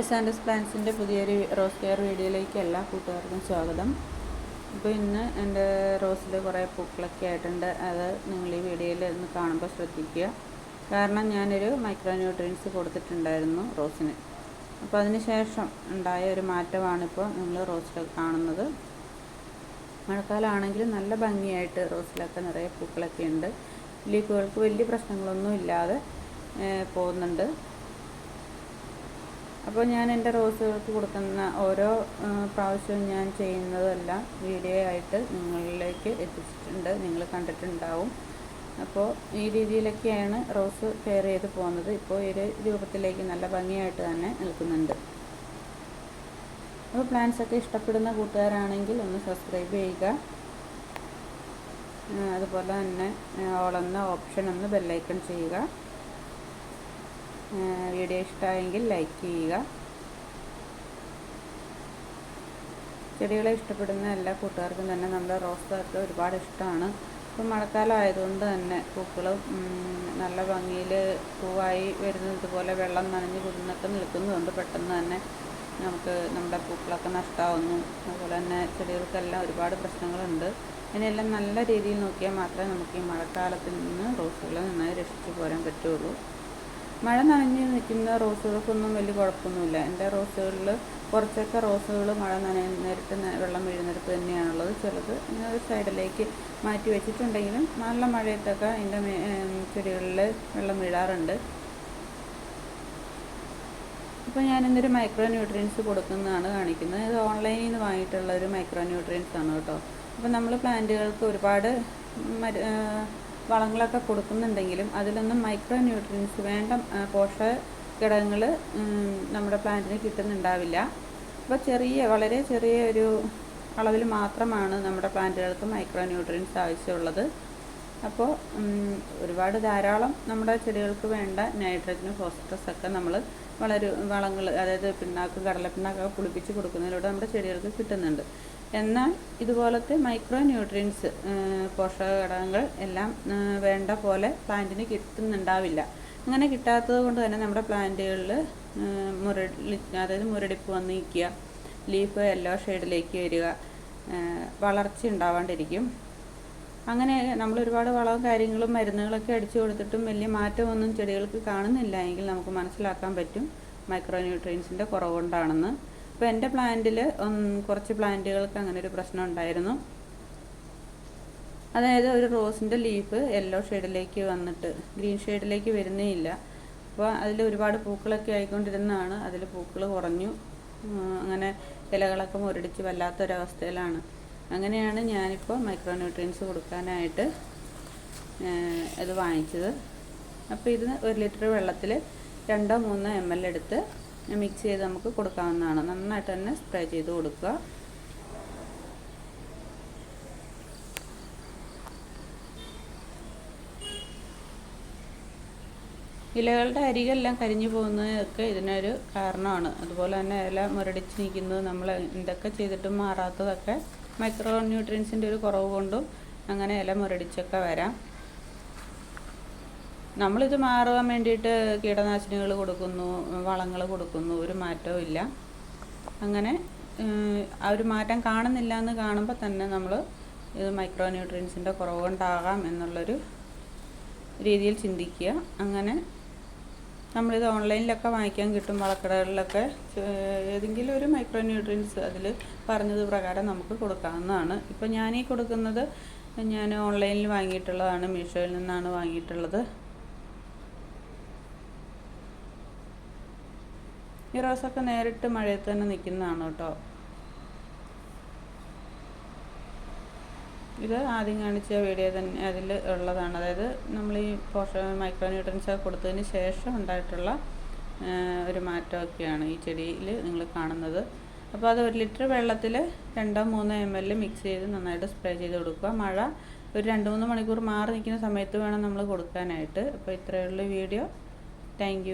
S and S പ്ലാൻസിന്റെ പുതിയൊരു rose care വീഡിയോയിലേക്ക് എല്ലാ കൂട്ടുകാർക്കും സ്വാഗതം. ഇപ്പോൾ ഇന്ന് എന്റെ റോസിൽ കുറേ പൂക്കളൊക്കെ ആയിട്ടുണ്ട്. അത് നിങ്ങൾ ഈ വീഡിയോയിൽ ഒന്ന് കാണുമ്പോൾ ശ്രദ്ധിക്കുക. കാരണം ഞാനൊരു മൈക്രോ ന്യൂട്രിയൻസ് കൊടുത്തിട്ടുണ്ടായിരുന്നു റോസിന് അപ്പോൾ അതിന് ശേഷം ഉണ്ടായ ഒരു മാറ്റമാണിപ്പോൾ നിങ്ങൾ റോസിലൊക്കെ കാണുന്നത്. മഴക്കാലമാണെങ്കിലും നല്ല ഭംഗിയായിട്ട് റോസിലൊക്കെ നിറയെ പൂക്കളൊക്കെ ഉണ്ട്. ലീഫുകൾക്ക് വലിയ പ്രശ്നങ്ങളൊന്നും ഇല്ലാതെ പോകുന്നുണ്ട്. അപ്പോൾ ഞാൻ എന്റെ റോസുകൾക്ക് കൊടുക്കുന്ന ഓരോ പ്രാവശ്യവും ഞാൻ ചെയ്യുന്നതെല്ലാം വീഡിയോ ആയിട്ട് നിങ്ങളിലേക്ക് എത്തിച്ചിട്ടുണ്ട് നിങ്ങൾ കണ്ടിട്ടുണ്ടാവും. അപ്പോൾ ഈ രീതിയിലൊക്കെയാണ് റോസ് കെയർ ചെയ്ത് പോകുന്നത്. ഇപ്പോൾ ഒരു രൂപത്തിലേക്ക് നല്ല ഭംഗിയായിട്ട് തന്നെ നിൽക്കുന്നുണ്ട്. അപ്പോൾ പ്ലാൻസ് ഒക്കെ ഇഷ്ടപ്പെടുന്ന കൂട്ടുകാരാണെങ്കിൽ ഒന്ന് സബ്സ്ക്രൈബ് ചെയ്യുക. അതുപോലെ തന്നെ ഓളെന്ന ഓപ്ഷൻ ഒന്ന് ബെല്ലൈക്കൺ ചെയ്യുക. വീഡിയോ ഇഷ്ടമായെങ്കിൽ ലൈക്ക് ചെയ്യുക. ചെടികളെ ഇഷ്ടപ്പെടുന്ന എല്ലാ കൂട്ടുകാർക്കും തന്നെ നമ്മുടെ റോസൊക്കെ ഒരുപാട് ഇഷ്ടമാണ്. ഇപ്പം മഴക്കാലം ആയതുകൊണ്ട് തന്നെ പൂക്കളും നല്ല ഭംഗിയിൽ പൂവായി വരുന്നത് പോലെ വെള്ളം നനഞ്ഞ് കുതിർന്നൊക്കെ നിൽക്കുന്നതുകൊണ്ട് പെട്ടെന്ന് തന്നെ നമുക്ക് നമ്മുടെ പൂക്കളൊക്കെ നഷ്ടമാവുന്നു അതുപോലെ തന്നെ ചെടികൾക്കെല്ലാം ഒരുപാട് പ്രശ്നങ്ങളുണ്ട്. ഇതിനെല്ലാം നല്ല രീതിയിൽ നോക്കിയാൽ മാത്രമേ നമുക്ക് ഈ മഴക്കാലത്തിൽ നിന്ന് റോസുകളെ നന്നായി രക്ഷിച്ചു പോരാൻ പറ്റുള്ളൂ. മഴ നനഞ്ഞ് നിൽക്കുന്ന റോസുകൾക്കൊന്നും വലിയ കുഴപ്പമൊന്നുമില്ല. എന്റെ റോസുകളിൽ കുറച്ചൊക്കെ റോസുകൾ മഴ നനയുന്നിടത്ത് വെള്ളം വീഴുന്നിടത്ത് തന്നെയാണുള്ളത്. ചിലത് ഇങ്ങനെ സൈഡിലേക്ക് മാറ്റി വെച്ചിട്ടുണ്ടെങ്കിലും നല്ല മഴയത്തൊക്കെ എന്റെ ചെടികളിൽ വെള്ളം വീഴാറുണ്ട്. ഇപ്പോൾ ഞാനിന്നൊരു മൈക്രോ ന്യൂട്രിയൻസ് കൊടുക്കുന്നതാണ് കാണിക്കുന്നത്. ഇത് ഓൺലൈനിൽ നിന്ന് വാങ്ങിയിട്ടുള്ള ഒരു മൈക്രോ ന്യൂട്രിയൻസ് ആണ് കേട്ടോ. അപ്പോൾ നമ്മൾ പ്ലാന്റുകൾക്ക് ഒരുപാട് വളങ്ങളൊക്കെ കൊടുക്കുന്നുണ്ടെങ്കിലും അതിലൊന്നും മൈക്രോ ന്യൂട്രിയൻസ് വേണ്ട പോഷക ഘടകങ്ങൾ നമ്മുടെ പ്ലാന്റിന് കിട്ടുന്നുണ്ടാവില്ല. അപ്പോൾ ചെറിയ വളരെ ചെറിയ ഒരു അളവിൽ മാത്രമാണ് നമ്മുടെ പ്ലാന്റുകൾക്ക് മൈക്രോ ന്യൂട്രിയൻസ് ആവശ്യമുള്ളത് അപ്പോൾ ഒരുപാട് ധാരാളം നമ്മുടെ ചെടികൾക്ക് വേണ്ട നൈട്രജനും ഫോസ്ഫറസ് ഒക്കെ നമ്മൾ വളരെ വളങ്ങൾ അതായത് പിണ്ണാക്ക് കടലപ്പിണ്ണാക്കൊക്കെ കുളിപ്പിച്ച് കൊടുക്കുന്നതിലൂടെ നമ്മുടെ ചെടികൾക്ക് കിട്ടുന്നുണ്ട്. എന്നാൽ ഇതുപോലത്തെ മൈക്രോ ന്യൂട്രിയൻസ് പോഷക ഘടകങ്ങൾ എല്ലാം വേണ്ട പോലെ പ്ലാന്റിന് കിട്ടുന്നുണ്ടാവില്ല. അങ്ങനെ കിട്ടാത്തത് കൊണ്ട് തന്നെ നമ്മുടെ പ്ലാന്റുകളിൽ മുരടി അതായത് മുരടിപ്പ് വന്ന് നിൽക്കുക ലീഫ് യെല്ലോ ഷെയ്ഡിലേക്ക് വരിക വളർച്ച ഉണ്ടാവാണ്ടിരിക്കും. അങ്ങനെ നമ്മൾ ഒരുപാട് വളവും കാര്യങ്ങളും മരുന്നുകളൊക്കെ അടിച്ചു കൊടുത്തിട്ടും വലിയ മാറ്റമൊന്നും ചെടികൾക്ക് കാണുന്നില്ല എങ്കിൽ നമുക്ക് മനസ്സിലാക്കാൻ പറ്റും മൈക്രോ ന്യൂട്രിയൻസിന്റെ കുറവുകൊണ്ടാണെന്ന്. ഇപ്പോൾ എന്റെ പ്ലാന്റിൽ കുറച്ച് പ്ലാന്റുകൾക്ക് അങ്ങനെ ഒരു പ്രശ്നം ഉണ്ടായിരുന്നു. അതായത് ഒരു റോസിന്റെ ലീഫ് യെല്ലോ ഷെയ്ഡിലേക്ക് വന്നിട്ട് ഗ്രീൻ ഷെയ്ഡിലേക്ക് വരുന്നേ ഇല്ല. അപ്പോൾ അതിൽ ഒരുപാട് പൂക്കളൊക്കെ ആയിക്കൊണ്ടിരുന്നതാണ്. അതിൽ പൂക്കൾ കുറഞ്ഞു. അങ്ങനെ ഇലകളൊക്കെ മുരടിച്ച് വല്ലാത്തൊരവസ്ഥയിലാണ്. അങ്ങനെയാണ് ഞാനിപ്പോൾ മൈക്രോ ന്യൂട്രിയൻസ് കൊടുക്കാനായിട്ട് അത് വാങ്ങിച്ചത്. അപ്പോൾ ഇത് ഒരു ലിറ്റർ വെള്ളത്തിൽ രണ്ടോ മൂന്നോ എം എൽ എടുത്ത് മിക്സ് ചെയ്ത് നമുക്ക് കൊടുക്കാവുന്നതാണ്. നന്നായിട്ട് തന്നെ സ്പ്രേ ചെയ്ത് കൊടുക്കുക. ഇലകളുടെ അരികെല്ലാം കരിഞ്ഞു പോകുന്നതൊക്കെ ഇതിനൊരു കാരണമാണ്. അതുപോലെ തന്നെ ഇല മുരടിച്ച് നിൽക്കുന്നത് നമ്മൾ എന്തൊക്കെ ചെയ്തിട്ടും മാറാത്തതൊക്കെ മൈക്രോ ന്യൂട്രിയൻസിന്റെ ഒരു കുറവ് കൊണ്ടും അങ്ങനെ ഇല മുരടിച്ചൊക്കെ വരാം. നമ്മളിത് മാറുവാൻ വേണ്ടിയിട്ട് കീടനാശിനികൾ കൊടുക്കുന്നു വളങ്ങൾ കൊടുക്കുന്നു ഒരു മാറ്റവും ഇല്ല. അങ്ങനെ ആ ഒരു മാറ്റം കാണുന്നില്ല എന്ന് കാണുമ്പോൾ തന്നെ നമ്മൾ ഇത് മൈക്രോ ന്യൂട്രിയൻസിന്റെ കുറവുണ്ടാകാം എന്നുള്ളൊരു രീതിയിൽ ചിന്തിക്കുക. അങ്ങനെ നമ്മളിത് ഓൺലൈനിലൊക്കെ വാങ്ങിക്കാൻ കിട്ടും വളക്കടകളിലൊക്കെ ഏതെങ്കിലും ഒരു മൈക്രോ ന്യൂട്രിയൻസ് അതിൽ പറഞ്ഞത് പ്രകാരം നമുക്ക് കൊടുക്കാവുന്നതാണ്. ഇപ്പം ഞാനീ കൊടുക്കുന്നത് ഞാൻ ഓൺലൈനിൽ വാങ്ങിയിട്ടുള്ളതാണ് മീഷോയിൽ നിന്നാണ് വാങ്ങിയിട്ടുള്ളത്. ഈ റോസൊക്കെ നേരിട്ട് മഴയത്ത് തന്നെ നിൽക്കുന്നതാണ് കേട്ടോ. ഇത് ആദ്യം കാണിച്ച വീഡിയോ തന്നെ അതിൽ ഉള്ളതാണ്. അതായത് നമ്മൾ ഈ പോഷ മൈക്രോ ന്യൂട്രൻസ് കൊടുത്തതിന് ശേഷം ഉണ്ടായിട്ടുള്ള ഒരു മാറ്റമൊക്കെയാണ് ഈ ചെടിയിൽ നിങ്ങൾ കാണുന്നത്. അപ്പോൾ അത് ഒരു ലിറ്റർ വെള്ളത്തിൽ രണ്ടോ മൂന്നോ എം എൽ മിക്സ് ചെയ്ത് നന്നായിട്ട് സ്പ്രേ ചെയ്ത് കൊടുക്കുക. മഴ ഒരു രണ്ട് മൂന്ന് മണിക്കൂർ മാറി നിൽക്കുന്ന സമയത്ത് വേണം നമ്മൾ കൊടുക്കാനായിട്ട്. അപ്പോൾ ഇത്രയുള്ള വീഡിയോ. താങ്ക്